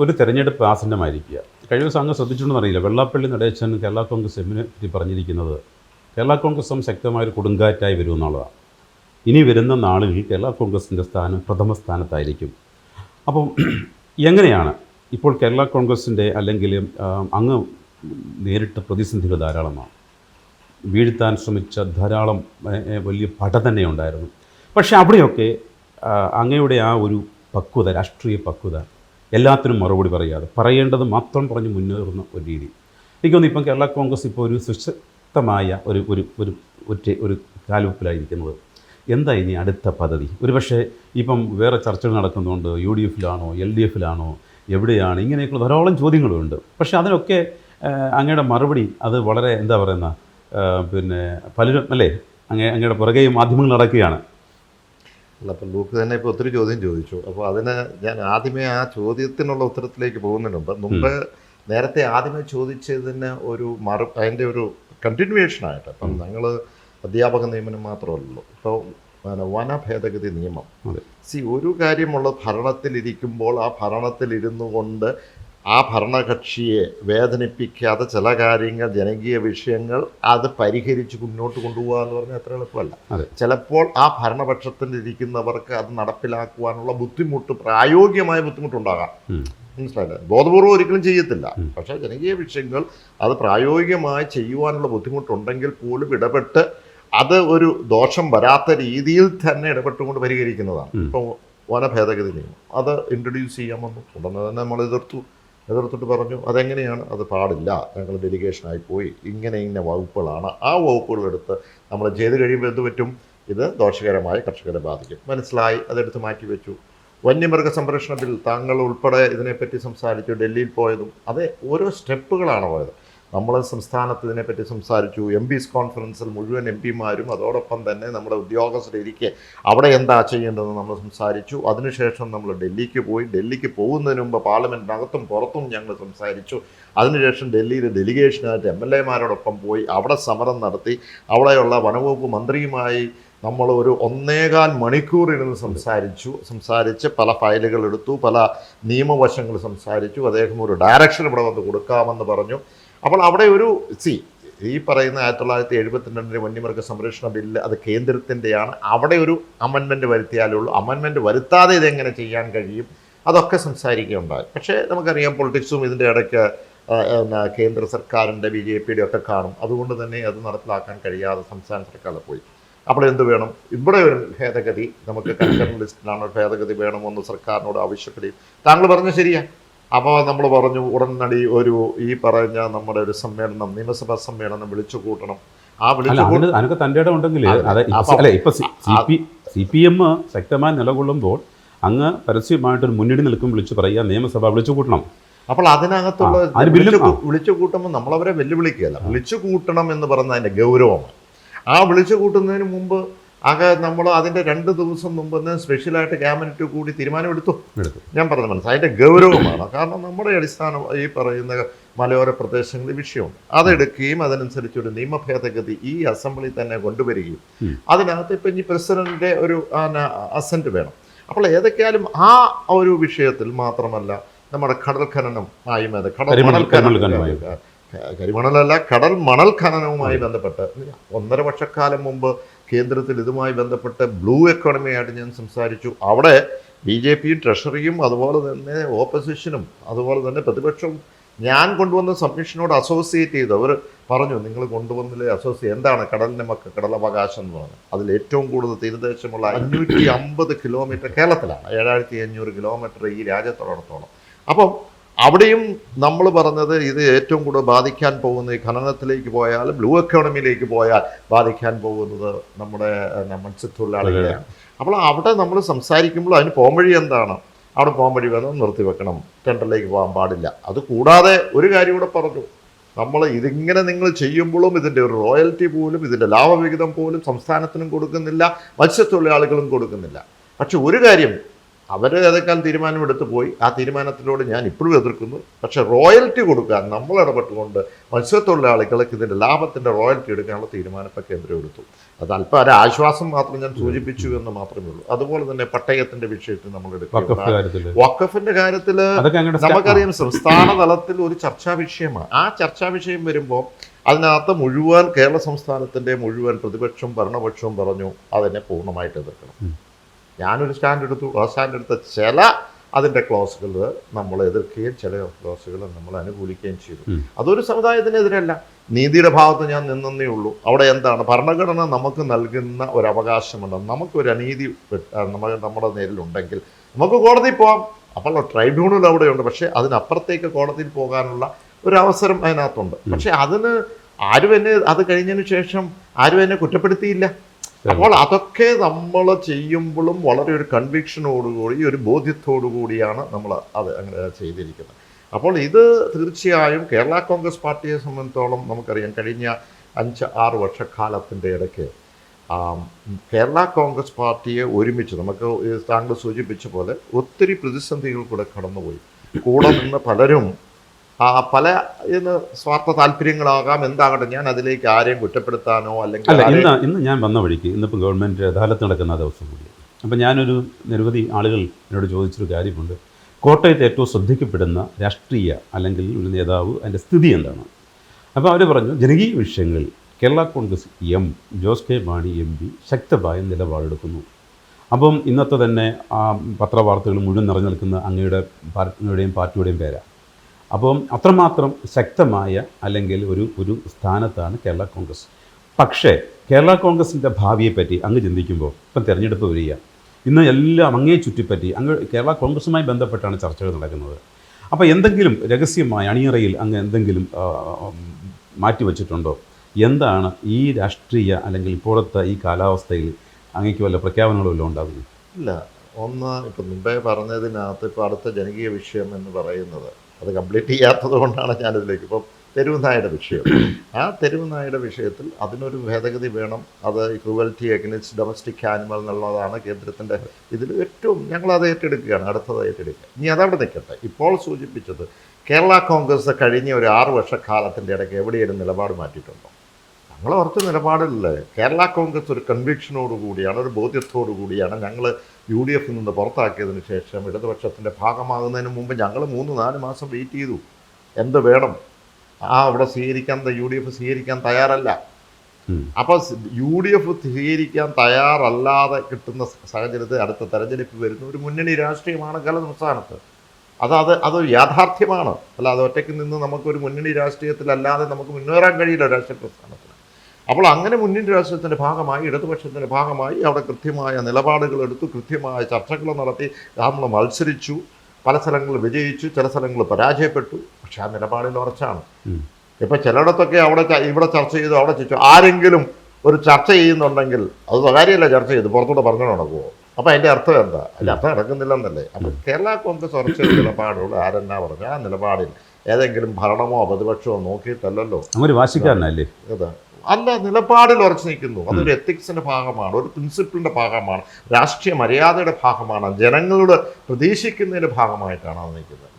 ഒരു തെരഞ്ഞെടുപ്പ് ആസന്നമായിരിക്കുക. കഴിഞ്ഞ ദിവസം അങ്ങ് ശ്രദ്ധിച്ചിട്ടുണ്ടെന്ന് അറിയില്ല. വെള്ളാപ്പള്ളി നടേശൻ കേരള കോൺഗ്രസ് എമ്മിനെ പറ്റി പറഞ്ഞിരിക്കുന്നത് കേരള കോൺഗ്രസ് ശക്തമായൊരു കൊടുങ്കാറ്റായി വരുമെന്നുള്ളതാണ് ഇനി വരുന്ന നാളുകളിൽ കേരള കോൺഗ്രസിന്റെ സ്ഥാനം പ്രഥമ സ്ഥാനത്തായിരിക്കും. അപ്പം എങ്ങനെയാണ് ഇപ്പോൾ കേരള കോൺഗ്രസിന്റെ അല്ലെങ്കിൽ അങ്ങ് നേരിട്ട പ്രതിസന്ധികൾ ധാരാളമാണ്. വീഴ്ത്താൻ ശ്രമിച്ച ധാരാളം വലിയ പട തന്നെ ഉണ്ടായിരുന്നു. പക്ഷേ അവിടെയൊക്കെ അങ്ങയുടെ ആ ഒരു പക്വത രാഷ്ട്രീയ പക്വത എല്ലാത്തിനും മറുപടി പറയാതെ പറയേണ്ടത് മാത്രം പറഞ്ഞ് മുന്നേറുന്ന ഒരു രീതി. എനിക്ക് തോന്നുന്നു ഇപ്പം കേരള കോൺഗ്രസ് ഇപ്പോൾ ഒരു സുശക്തമായ ഒരു ഒരു ഒരു ഒറ്റ ഒരു കാലുവെപ്പിലായിരിക്കുന്നത്. എന്താ ഇനി അടുത്ത പദ്ധതി? ഒരുപക്ഷെ ഇപ്പം വേറെ ചർച്ചകൾ നടക്കുന്നുണ്ട് യു ഡി എഫിലാണോ എൽ ഡി എഫിലാണോ എവിടെയാണ് ഇങ്ങനെയൊക്കെയുള്ള ധാരാളം ചോദ്യങ്ങളുണ്ട്. പക്ഷേ അതിനൊക്കെ അങ്ങയുടെ മറുപടി അത് വളരെ എന്താ പറയുന്ന പിന്നെ പലരും അല്ലേ അങ്ങേ അങ്ങയുടെ പുറകെ മാധ്യമങ്ങൾ നടക്കുകയാണ്. അല്ല അപ്പം ലൂക്ക് തന്നെ ഇപ്പോൾ ഒത്തിരി ചോദ്യം ചോദിച്ചു. അപ്പോൾ അതിന് ഞാൻ ആദ്യമേ ആ ചോദ്യത്തിനുള്ള ഉത്തരത്തിലേക്ക് പോകുന്നതിന് മുമ്പ് നേരത്തെ ആദ്യമേ ചോദിച്ചതിന് ഒരു മറു അതിന്റെ ഒരു കണ്ടിന്യൂവേഷനായിട്ട് അപ്പം ഞങ്ങൾ അധ്യാപക നിയമനം മാത്രമല്ലല്ലോ ഇപ്പോൾ വനഭേദഗതി നിയമം. സി ഒരു കാര്യമുള്ള ഭരണത്തിലിരിക്കുമ്പോൾ ആ ഭരണത്തിലിരുന്നു കൊണ്ട് ആ ഭരണകക്ഷിയെ വേദനിപ്പിക്കാതെ ചില കാര്യങ്ങൾ ജനകീയ വിഷയങ്ങൾ അത് പരിഹരിച്ച് മുന്നോട്ട് കൊണ്ടുപോകുക എന്ന് പറഞ്ഞാൽ അത്ര എളുപ്പമല്ല. ചിലപ്പോൾ ആ ഭരണപക്ഷത്തിൽ ഇരിക്കുന്നവർക്ക് അത് നടപ്പിലാക്കുവാനുള്ള ബുദ്ധിമുട്ട് പ്രായോഗികമായ ബുദ്ധിമുട്ടുണ്ടാകാം. മനസ്സിലായില്ലേ? ബോധപൂർവം ഒരിക്കലും ചെയ്യത്തില്ല. പക്ഷേ ജനകീയ വിഷയങ്ങൾ അത് പ്രായോഗികമായി ചെയ്യുവാനുള്ള ബുദ്ധിമുട്ടുണ്ടെങ്കിൽ പോലും ഇടപെട്ട് അത് ഒരു ദോഷം വരാത്ത രീതിയിൽ തന്നെ ഇടപെട്ടുകൊണ്ട് പരിഹരിക്കുന്നതാണ്. ഇപ്പോൾ വനഭേദഗതി നിയമം. അത് ഇൻട്രൊഡ്യൂസ് ചെയ്യാമെന്നു ഉടനെ തന്നെ നമ്മൾ എതിർത്തു. എതിർത്തിട്ട് പറഞ്ഞു അതെങ്ങനെയാണ്? അത് പാടില്ല. ഞങ്ങൾ ഡെലിഗേഷനായി പോയി. ഇങ്ങനെ ഇങ്ങനെ വകുപ്പുകളാണ് ആ വകുപ്പുകളെടുത്ത് നമ്മൾ ചെയ്ത് കഴിയുമ്പോൾ എന്ത് പറ്റും? ഇത് ദോഷകരമായി കർഷകരെ ബാധിക്കും. മനസ്സിലായി? അതെടുത്ത് മാറ്റി വെച്ചു. വന്യമൃഗ സംരക്ഷണ ബിൽ താങ്കൾ ഉൾപ്പെടെ ഇതിനെപ്പറ്റി സംസാരിച്ചു ഡൽഹിയിൽ പോയതും. അത് ഓരോ സ്റ്റെപ്പുകളാണ് പോയത്. നമ്മൾ സംസ്ഥാനത്ത് ഇതിനെപ്പറ്റി സംസാരിച്ചു. എം പിസ് കോൺഫറൻസിൽ മുഴുവൻ എം പിമാരും അതോടൊപ്പം തന്നെ നമ്മുടെ ഉദ്യോഗസ്ഥരിരിക്കെ അവിടെ എന്താ ചെയ്യേണ്ടതെന്ന് നമ്മൾ സംസാരിച്ചു. അതിനുശേഷം നമ്മൾ ഡൽഹിക്ക് പോയി. ഡൽഹിക്ക് പോകുന്നതിന് മുമ്പ് പാർലമെന്റിനകത്തും പുറത്തും ഞങ്ങൾ സംസാരിച്ചു. അതിനുശേഷം ഡൽഹിയിൽ ഡെലിഗേഷനായിട്ട് എം എൽ എമാരോടൊപ്പം പോയി അവിടെ സമരം നടത്തി. അവിടെയുള്ള വനവകുപ്പ് മന്ത്രിയുമായി നമ്മൾ ഒരു ഒന്നേകാൽ മണിക്കൂർ സംസാരിച്ചു. സംസാരിച്ച് പല ഫയലുകൾ എടുത്തു പല നിയമവശങ്ങൾ സംസാരിച്ചു. അദ്ദേഹം ഒരു ഡയറക്ഷൻ ഇവിടെ വന്ന് കൊടുക്കാമെന്ന് പറഞ്ഞു. അപ്പോൾ അവിടെ ഒരു സി ഈ പറയുന്ന ആയിരത്തി തൊള്ളായിരത്തി എഴുപത്തിരണ്ടിന്റെ വന്യമൃഗ സംരക്ഷണ ബില്ല് അത് കേന്ദ്രത്തിന്റെയാണ്. അവിടെ ഒരു അമൻമെന്റ് വരുത്തിയാലുള്ളൂ അമൻമെന്റ് വരുത്താതെ ഇതെങ്ങനെ ചെയ്യാൻ കഴിയും? അതൊക്കെ സംസാരിക്കുകയുണ്ടായി. പക്ഷേ നമുക്കറിയാം പൊളിറ്റിക്സും ഇതിന്റെ ഇടയ്ക്ക് കേന്ദ്ര സർക്കാരിന്റെ ബി ജെ പിയുടെ ഒക്കെ കാണും. അതുകൊണ്ട് തന്നെ അത് നടപ്പിലാക്കാൻ കഴിയാതെ സംസ്ഥാന സർക്കാർ പോയി. അപ്പോൾ എന്ത് വേണം? ഇവിടെ ഒരു ഭേദഗതി നമുക്ക് കൺസേൺ ലിസ്റ്റിലാണ് ഭേദഗതി വേണമെന്ന് സർക്കാരിനോട് ആവശ്യപ്പെടുകയും. താങ്കൾ പറഞ്ഞ ശരിയാ? അപ്പോൾ നമ്മൾ പറഞ്ഞു ഉടനടി ഒരു ഈ പറഞ്ഞ നമ്മുടെ ഒരു സമ്മേളനം നിയമസഭാ സമ്മേളനം വിളിച്ചു കൂട്ടണം. ആ വിളിച്ചു തന്റെ ഉണ്ടെങ്കിൽ അല്ല ഇപ്പൊ സി പി എം ശക്തമായി നിലകൊള്ളുമ്പോൾ അങ്ങ് പരസ്യമായിട്ടൊരു മുന്നണി നിൽക്കും വിളിച്ചു പറയുക നിയമസഭ വിളിച്ചു കൂട്ടണം. അപ്പോൾ അതിനകത്തുള്ള വിളിച്ചു കൂട്ടുമ്പോൾ നമ്മളവരെ വെല്ലുവിളിക്കുകയല്ല. വിളിച്ചു കൂട്ടണം എന്ന് പറയുന്ന അതിന്റെ ഗൗരവമാണ്. ആ വിളിച്ചു കൂട്ടുന്നതിന് മുമ്പ് ആകെ നമ്മൾ അതിന്റെ രണ്ട് ദിവസം മുമ്പ് തന്നെ സ്പെഷ്യലായിട്ട് ക്യാബിനറ്റ് കൂടി തീരുമാനമെടുത്തു. ഞാൻ പറഞ്ഞ മനസ്സിലായി. അതിന്റെ ഗൗരവമാണ്. കാരണം നമ്മുടെ അടിസ്ഥാന ഈ പറയുന്ന മലയോര പ്രദേശങ്ങളിൽ വിഷയമുണ്ട്. അതെടുക്കുകയും അതിനനുസരിച്ച് ഒരു നിയമ ഭേദഗതി ഈ അസംബ്ലി തന്നെ കൊണ്ടുവരികയും. അതിനകത്ത് ഇപ്പം ഇനി പ്രസിഡന്റിന്റെ ഒരു അസന്റ് വേണം. അപ്പോൾ ഏതൊക്കെയാലും ആ ഒരു വിഷയത്തിൽ മാത്രമല്ല നമ്മുടെ കടൽ ഖനനം കടൽ കരിമണൽ- മണൽ ഖനനം കരിമണലല്ല കടൽ മണൽ ഖനനവുമായി ബന്ധപ്പെട്ട് ഒന്നര വർഷക്കാലം മുമ്പ് കേന്ദ്രത്തിൽ ഇതുമായി ബന്ധപ്പെട്ട് ബ്ലൂ എക്കോണമിയായിട്ട് ഞാൻ സംസാരിച്ചു. അവിടെ ബി ജെ പിയും ട്രഷറിയും അതുപോലെ തന്നെ ഓപ്പോസിഷനും അതുപോലെ തന്നെ പ്രതിപക്ഷവും ഞാൻ കൊണ്ടുവന്ന സബ്മിഷനോട് അസോസിയേറ്റ് ചെയ്തു അവർ പറഞ്ഞു നിങ്ങൾ കൊണ്ടുവന്നില്ലേ അസോസിയേറ്റ്? എന്താണ് കടലിന്റെ മക്ക കടലവകാശം എന്ന് പറഞ്ഞു? അതിൽ ഏറ്റവും കൂടുതൽ തീരദേശമുള്ള അഞ്ഞൂറ്റി അമ്പത് കിലോമീറ്റർ കേരളത്തിലാണ് ഏഴായിരത്തി അഞ്ഞൂറ് കിലോമീറ്റർ ഈ രാജ്യത്തോടത്തോളം. അപ്പം അവിടെയും നമ്മൾ പറഞ്ഞത് ഇത് ഏറ്റവും കൂടുതൽ ബാധിക്കാൻ പോകുന്നത് ഈ ഖനനത്തിലേക്ക് പോയാൽ ബ്ലൂ എക്കോണമിയിലേക്ക് പോയാൽ ബാധിക്കാൻ പോകുന്നത് നമ്മുടെ മത്സ്യത്തൊഴിലാളികളെയാണ് അപ്പോൾ അവിടെ നമ്മൾ സംസാരിക്കുമ്പോൾ അതിന് പോംവഴി എന്താണ്? അവിടെ പോംവഴി വേണം നിർത്തിവെക്കണം ടെൻഡറിലേക്ക് പോകാൻ പാടില്ല. അത് കൂടാതെ ഒരു കാര്യം കൂടെ പറഞ്ഞു. നമ്മൾ ഇതിങ്ങനെ നിങ്ങൾ ചെയ്യുമ്പോഴും ഇതിന്റെ ഒരു റോയൽറ്റി പോലും ഇതിന്റെ ലാഭവിഹിതം പോലും സംസ്ഥാനത്തിനും കൊടുക്കുന്നില്ല മത്സ്യത്തൊഴിലാളികളും കൊടുക്കുന്നില്ല. പക്ഷെ ഒരു കാര്യം അവർ ഏതൊക്കെയാൽ തീരുമാനമെടുത്ത് പോയി? ആ തീരുമാനത്തിനോട് ഞാൻ ഇപ്പോഴും എതിർക്കുന്നു. പക്ഷെ റോയൽറ്റി കൊടുക്കാൻ നമ്മൾ ഇടപെട്ടുകൊണ്ട് മത്സ്യത്തൊഴിലാളികൾക്ക് ഇതിന്റെ ലാഭത്തിന്റെ റോയൽറ്റി എടുക്കാനുള്ള തീരുമാനം ഇപ്പോൾ കേന്ദ്രം എടുത്തു അത് അല്പം ഒരു ആശ്വാസം മാത്രം ഞാൻ സൂചിപ്പിച്ചു എന്ന് മാത്രമേ ഉള്ളൂ. അതുപോലെ തന്നെ പട്ടയത്തിന്റെ വിഷയത്തിൽ നമ്മൾ എടുക്കുക കാര്യത്തിൽ വക്കഫിന്റെ കാര്യത്തിൽ നമുക്കറിയാം സംസ്ഥാന തലത്തിൽ ഒരു ചർച്ചാ വിഷയമാണ്. ആ ചർച്ചാ വിഷയം വരുമ്പോൾ അതിനകത്ത് മുഴുവൻ കേരള സംസ്ഥാനത്തിന്റെ മുഴുവൻ പ്രതിപക്ഷവും ഭരണപക്ഷവും പറഞ്ഞു അതിനെ പൂർണമായിട്ട് എതിർക്കണം. ഞാനൊരു സ്റ്റാൻഡ് എടുത്തു ആ സ്റ്റാൻഡ് എടുത്ത ചില അതിന്റെ ക്ലോസുകൾ നമ്മൾ എതിർക്കുകയും ചില ക്ലോസുകൾ നമ്മൾ അനുകൂലിക്കുകയും ചെയ്തു. അതൊരു സമുദായത്തിനെതിരല്ല. നീതിയുടെ ഭാഗത്ത് ഞാൻ നിന്നേ ഉള്ളൂ. അവിടെ എന്താണ്? ഭരണഘടന നമുക്ക് നൽകുന്ന ഒരു അവകാശമുണ്ട്. നമുക്കൊരു അനീതി നമ്മുടെ നേരിലുണ്ടെങ്കിൽ നമുക്ക് കോടതിയിൽ പോകാം അപ്പോൾ ട്രൈബ്യൂണൽ അവിടെയുണ്ട്. പക്ഷേ അതിനപ്പുറത്തേക്ക് കോടതിയിൽ പോകാനുള്ള ഒരു അവസരം അതിനകത്തുണ്ട്. പക്ഷേ അതിന് ആരും എന്നെ അത് കഴിഞ്ഞതിന് ശേഷം ആരും എന്നെ കുറ്റപ്പെടുത്തിയില്ല. അപ്പോൾ അതൊക്കെ നമ്മൾ ചെയ്യുമ്പോഴും വളരെ ഒരു കൺവിക്ഷനോടുകൂടി ഒരു ബോധ്യത്തോടു കൂടിയാണ് നമ്മൾ അത് അങ്ങനെ ചെയ്തിരിക്കുന്നത്. അപ്പോൾ ഇത് തീർച്ചയായും കേരള കോൺഗ്രസ് പാർട്ടിയെ സംബന്ധിച്ചോളം നമുക്കറിയാം കഴിഞ്ഞ അഞ്ച് ആറ് വർഷക്കാലത്തിന്റെ ഇടയ്ക്ക് കേരള കോൺഗ്രസ് പാർട്ടിയെ ഒരുമിച്ച് നമുക്ക് താങ്കൾ സൂചിപ്പിച്ച പോലെ ഒത്തിരി പ്രതിസന്ധികൾ കൂടെ കടന്നുപോയി. കൂടെ നിന്ന് പലരും ആ പല ഇന്ന് സ്വാർത്ഥ താല്പര്യങ്ങളാകാം. എന്താകട്ടെ ഞാൻ അതിലേക്ക് ആരെയും കുറ്റപ്പെടുത്താനോ അല്ലെങ്കിൽ ഇന്ന് ഇന്ന് ഞാൻ വന്ന വഴിക്ക് ഇന്നിപ്പോൾ ഗവൺമെന്റ് അദാലത്ത് നടക്കുന്ന ദിവസം കൂടി. അപ്പം ഞാനൊരു നിരവധി ആളുകൾ എന്നോട് ചോദിച്ചൊരു കാര്യമുണ്ട്. കോട്ടയത്ത് ഏറ്റവും ശ്രദ്ധിക്കപ്പെടുന്ന രാഷ്ട്രീയ അല്ലെങ്കിൽ ഒരു നേതാവ് അതിന്റെ സ്ഥിതി എന്താണ്? അപ്പോൾ അവർ പറഞ്ഞു ജനകീയ വിഷയങ്ങളിൽ Kerala Congress M Jose K Mani M P ശക്തമായ നിലപാടെടുക്കുന്നു. അപ്പം ഇന്നത്തെ തന്നെ ആ പത്രവാർത്തകൾ മുഴുവൻ നിറഞ്ഞു നിൽക്കുന്ന അങ്ങയുടെ പാർട്ടിയുടെയും പാർട്ടിയുടെയും പേരാണ്. അപ്പം അത്രമാത്രം ശക്തമായ അല്ലെങ്കിൽ ഒരു ഒരു സ്ഥാനത്താണ് കേരള കോൺഗ്രസ്. പക്ഷേ കേരള കോൺഗ്രസിന്റെ ഭാവിയെപ്പറ്റി അങ്ങ് ചിന്തിക്കുമ്പോൾ ഇപ്പം തിരഞ്ഞെടുപ്പ് വരിക. ഇന്ന് എല്ലാം അങ്ങേ ചുറ്റിപ്പറ്റി അങ്ങ് കേരള കോൺഗ്രസുമായി ബന്ധപ്പെട്ടാണ് ചർച്ചകൾ നടക്കുന്നത്. അപ്പോൾ എന്തെങ്കിലും രഹസ്യമായ അണിയറയിൽ അങ്ങ് എന്തെങ്കിലും മാറ്റിവെച്ചിട്ടുണ്ടോ മാറ്റി വച്ചിട്ടുണ്ടോ എന്താണ് ഈ രാഷ്ട്രീയ അല്ലെങ്കിൽ ഇപ്പോഴത്തെ ഈ കാലാവസ്ഥയിൽ അങ്ങേക്ക് വല്ല പ്രഖ്യാപനങ്ങളും വല്ലതും ഉണ്ടാകുന്നത് ഇല്ല. ഒന്ന് ഇപ്പം മുമ്പേ പറഞ്ഞതിനകത്ത് ഇപ്പോൾ അടുത്ത ജനകീയ വിഷയം എന്ന് പറയുന്നത് അത് കംപ്ലീറ്റ് ചെയ്യാത്തത് കൊണ്ടാണ് ഞാനിതിലേക്ക് ഇപ്പം തെരുവുനായുടെ വിഷയം. ആ തെരുവുനായുടെ വിഷയത്തിൽ അതിനൊരു ഭേദഗതി വേണം. അത് ക്രൂവൽറ്റി അഗനിസ്റ്റ് ഡൊമസ്റ്റിക് ആനിമൽ എന്നുള്ളതാണ് കേന്ദ്രത്തിന്റെ ഇതിൽ ഏറ്റവും ഞങ്ങളത് ഏറ്റെടുക്കുകയാണ് അടുത്തത് ഏറ്റെടുക്കുക. ഇനി അതവിടെ നിൽക്കട്ടെ. ഇപ്പോൾ സൂചിപ്പിച്ചത് കേരള കോൺഗ്രസ് കഴിഞ്ഞ ഒരു ആറ് വർഷക്കാലത്തിന്റെ ഇടയ്ക്ക് എവിടെയൊരു നിലപാട് മാറ്റിയിട്ടുണ്ടോ? ഞങ്ങൾ ഉറച്ച നിലപാടില്ല കേരള കോൺഗ്രസ് ഒരു കൺവിക്ഷനോട് കൂടിയാണ് ഒരു ബോധ്യത്തോടു കൂടിയാണ് ഞങ്ങൾ യു ഡി എഫിൽ നിന്ന് പുറത്താക്കിയതിന് ശേഷം ഇടതുപക്ഷത്തിന്റെ ഭാഗമാകുന്നതിന് മുമ്പ് ഞങ്ങൾ മൂന്ന് നാല് മാസം വെയിറ്റ് ചെയ്തു. എന്ത് വേണം? ആ അവിടെ സ്വീകരിക്കാൻ യു ഡി എഫ് സ്വീകരിക്കാൻ തയ്യാറല്ല. അപ്പോൾ യു ഡി എഫ് സ്വീകരിക്കാൻ തയ്യാറല്ലാതെ കിട്ടുന്ന സാഹചര്യത്തിൽ അടുത്ത തെരഞ്ഞെടുപ്പ് വരുന്ന ഒരു മുന്നണി രാഷ്ട്രീയമാണ് കേരള സംസ്ഥാനത്ത്. അത് അത് അത് യാഥാർത്ഥ്യമാണ്. അല്ലാതെ ഒറ്റയ്ക്ക് നിന്ന് നമുക്കൊരു മുന്നണി രാഷ്ട്രീയത്തിലല്ലാതെ നമുക്ക് മുന്നേറാൻ കഴിയില്ല രാഷ്ട്രീയ പ്രസ്ഥാനത്തിന് അപ്പോൾ അങ്ങനെ മുന്നിൻ രാഷ്ട്രീയത്തിന്റെ ഭാഗമായി ഇടതുപക്ഷത്തിന്റെ ഭാഗമായി അവിടെ കൃത്യമായ നിലപാടുകൾ എടുത്തു കൃത്യമായ ചർച്ചകൾ നടത്തി നമ്മൾ മത്സരിച്ചു പല സ്ഥലങ്ങളിൽ വിജയിച്ചു ചില സ്ഥലങ്ങളിൽ പരാജയപ്പെട്ടു. പക്ഷെ ആ നിലപാടിൽ ഉറച്ചാണ്. ഇപ്പം ചിലയിടത്തൊക്കെ അവിടെ ഇവിടെ ചർച്ച ചെയ്തു അവിടെ ചോദിച്ചു ആരെങ്കിലും ഒരു ചർച്ച ചെയ്യുന്നുണ്ടെങ്കിൽ അത് സ്വകാര്യമല്ല ചർച്ച ചെയ്ത് പുറത്തോട്ട് പറഞ്ഞു നടക്കുമോ അപ്പം അതിന്റെ അർത്ഥം എന്താ? അതിന്റെ അർത്ഥം നടക്കുന്നില്ലെന്നല്ലേ? അപ്പം കേരള കോൺഗ്രസ് ഉറച്ച നിലപാടുള്ള ആരെന്നാ പറഞ്ഞു ആ നിലപാടിൽ ഏതെങ്കിലും ഭരണമോ പ്രതിപക്ഷമോ നോക്കിയിട്ടല്ലല്ലോ. അങ്ങൊരു വാശിക്കാരനല്ലേ? ഇത് അല്ല നിലപാടിൽ ഉറച്ചു നിൽക്കുന്നു. അതൊരു എത്തിക്സിന്റെ ഭാഗമാണ് ഒരു പ്രിൻസിപ്പിളിന്റെ ഭാഗമാണ് രാഷ്ട്രീയ മര്യാദയുടെ ഭാഗമാണ് ജനങ്ങളോട് പ്രതീക്ഷിക്കുന്നതിന്റെ ഭാഗമായിട്ടാണ് അത് നിൽക്കുന്നത്.